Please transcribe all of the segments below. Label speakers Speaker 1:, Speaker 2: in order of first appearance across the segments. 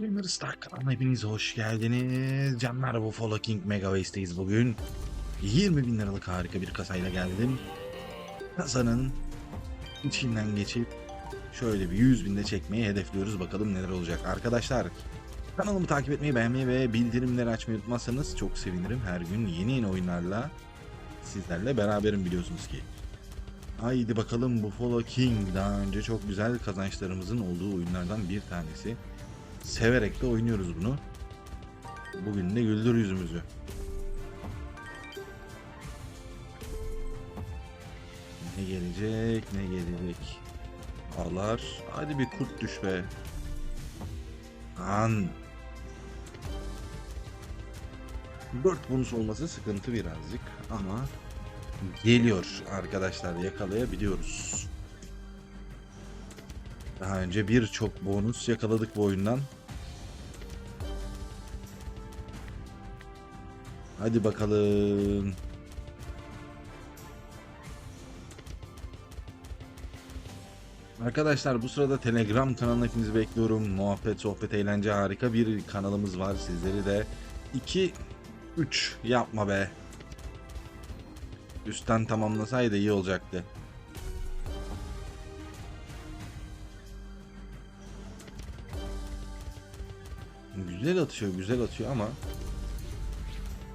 Speaker 1: Gamer Star kanalına hepiniz hoş geldiniz. Canlar bu Follow King Mega Waste'deyiz bugün. 20 bin liralık harika bir kasayla geldim. Kasanın içinden geçip şöyle bir 100 binde çekmeyi hedefliyoruz. Bakalım neler olacak. Arkadaşlar kanalımı takip etmeyi, beğenmeyi ve bildirimleri açmayı unutmazsanız çok sevinirim. Her gün yeni yeni oyunlarla sizlerle beraberim biliyorsunuz ki. Haydi bakalım Buffalo King daha önce çok güzel kazançlarımızın olduğu oyunlardan bir tanesi. Severek de oynuyoruz bunu. Bugün de güldür yüzümüzü. Ne gelecek ne gelecek. Ağlar. Hadi bir kurt düş be. An. 4 bonus olması sıkıntı birazcık ama geliyor arkadaşlar yakalayabiliyoruz. Daha önce birçok bonus yakaladık bu oyundan. Hadi bakalım. Arkadaşlar bu sırada Telegram kanalına hepinizi bekliyorum. Muhabbet, sohbet, eğlence harika bir kanalımız var. Sizleri de 2 3 yapma be. Üstten tamamlasaydı iyi olacaktı. Güzel atıyor, güzel atıyor ama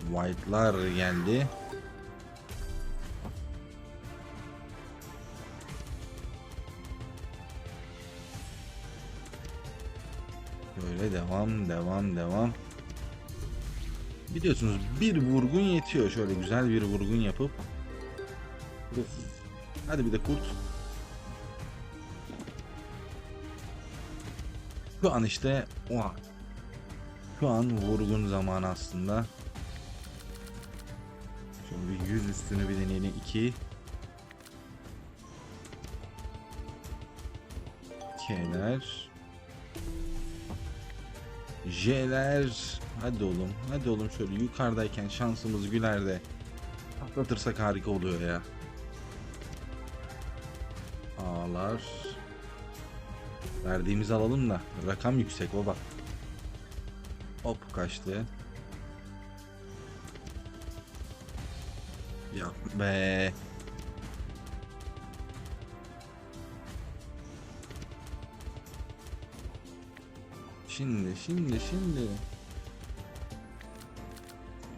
Speaker 1: White'lar geldi. Böyle devam, devam, devam. Biliyorsunuz bir vurgun yetiyor. Şöyle güzel bir vurgun yapıp. Hadi bir de kurt. Şu an işte o an. Şu an vurgun zamanı aslında. Şöyle bir yüz üstünü bir deneyelim. 2 K'ler. J'ler. Hadi oğlum hadi oğlum şöyle yukarıdayken şansımız güler de Atlatırsak harika oluyor ya. Ağlar Verdiğimizi alalım da rakam yüksek baba Hop kaçtı Ya be Şimdi şimdi şimdi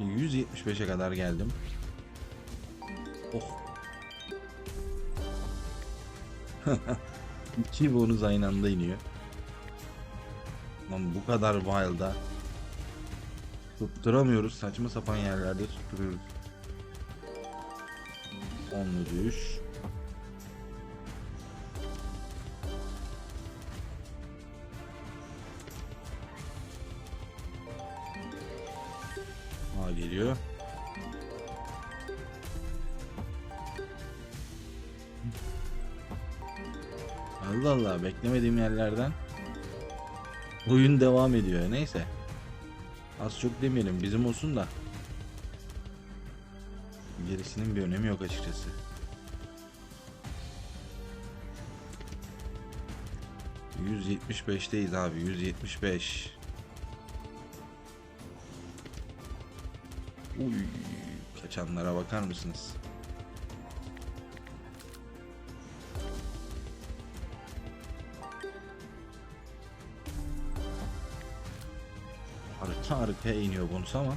Speaker 1: 175'e kadar geldim. Oh. İki bonus aynı anda iniyor. Lan bu kadar wild'a tutturamıyoruz. Saçma sapan yerlerde tutturuyoruz. Onlu düş. Aa geliyor. Allah Allah beklemediğim yerlerden oyun devam ediyor. Neyse. Az çok demeyelim bizim olsun da. Gerisinin bir önemi yok açıkçası. %75'teyiz abi 175. Uy, kaçanlara bakar mısınız? Arkaya iniyor bonus ama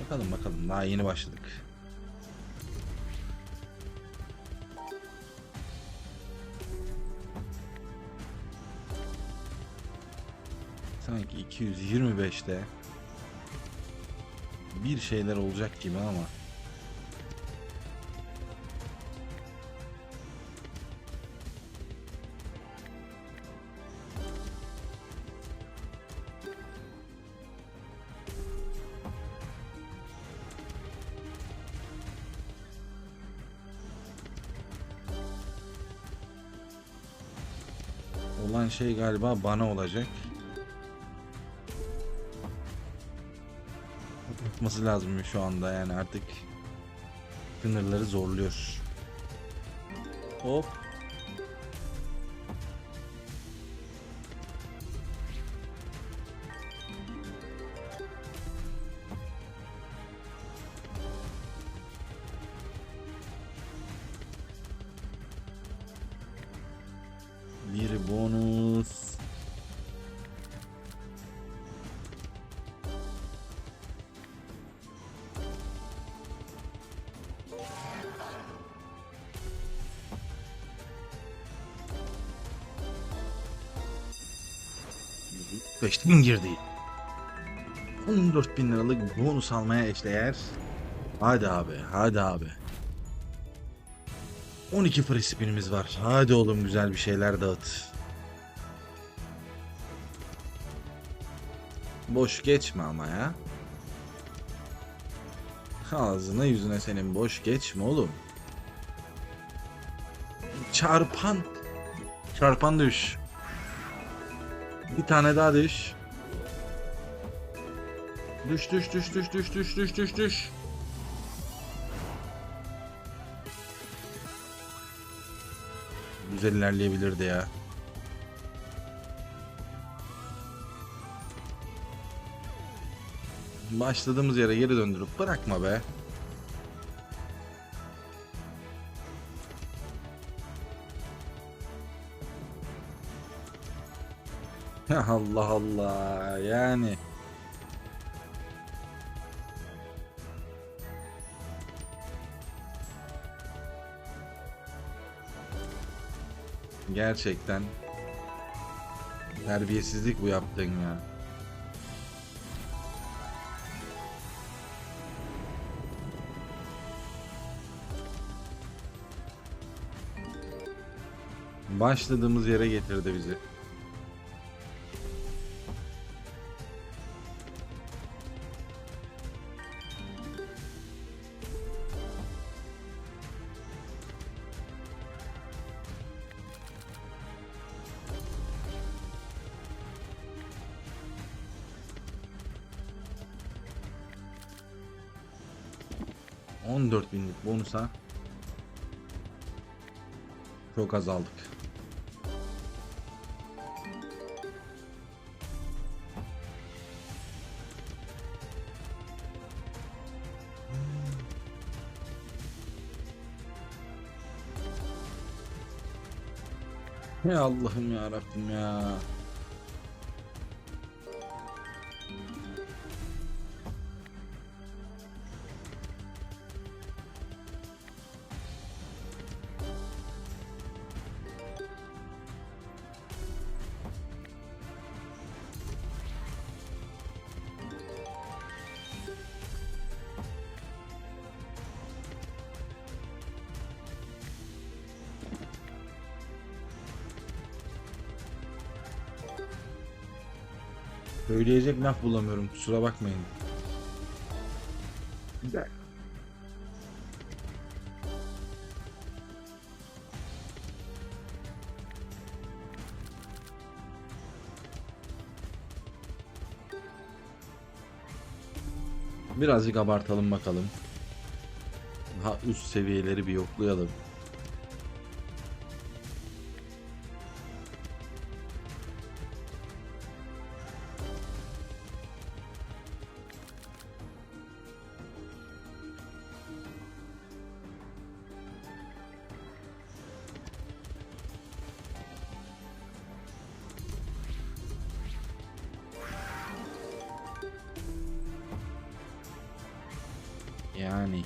Speaker 1: Bakalım bakalım daha yeni başladık. Sanki 225'te bir şeyler olacak gibi ama olan şey galiba bana olacak. Yapması lazım şu anda yani artık sınırları zorluyor. Hop. Bonus. Beş bin girdi. 14 bin liralık bonus almaya eşdeğer. Hadi abi, hadi abi. 12 free spinimiz var. Hadi oğlum güzel bir şeyler dağıt. Boş geçme ama ya. Ağzına yüzüne senin boş geçme oğlum. Çarpan. Çarpan düş. Bir tane daha düş. Düş düş düş düş düş düş düş düş düş. Güzel ilerleyebilirdi ya. Başladığımız yere geri döndürüp bırakma be. Allah Allah yani. Gerçekten terbiyesizlik bu yaptığın ya. Başladığımız yere getirdi bizi. On dört binlik bonusa çok azaldık. Ya Allah'ım ya Rabbim ya. Söyleyecek laf bulamıyorum kusura bakmayın. Güzel. Birazcık abartalım bakalım. Daha üst seviyeleri bir yoklayalım. Yani.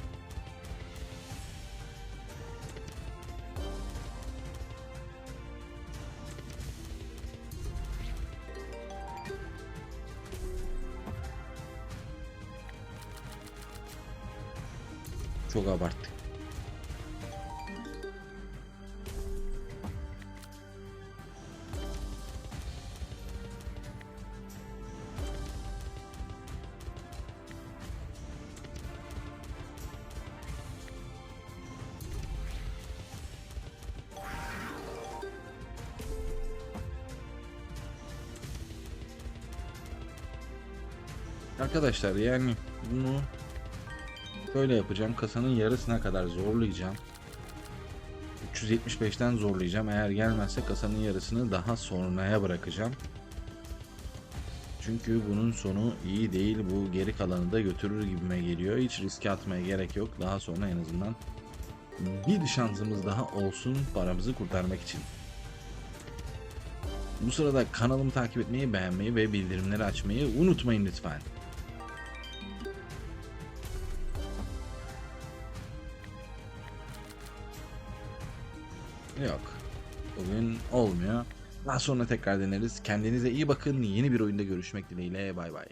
Speaker 1: Çok abarttık. Arkadaşlar yani bunu şöyle yapacağım. Kasanın yarısına kadar zorlayacağım. 375'ten zorlayacağım. Eğer gelmezse kasanın yarısını daha sonraya bırakacağım. Çünkü bunun sonu iyi değil. Bu geri kalanı da götürür gibime geliyor. Hiç riske atmaya gerek yok. Daha sonra en azından bir şansımız daha olsun paramızı kurtarmak için. Bu sırada kanalımı takip etmeyi, beğenmeyi ve bildirimleri açmayı unutmayın lütfen. Yok. Bugün olmuyor. Daha sonra tekrar deneriz. Kendinize iyi bakın. Yeni bir oyunda görüşmek dileğiyle. Bay bay.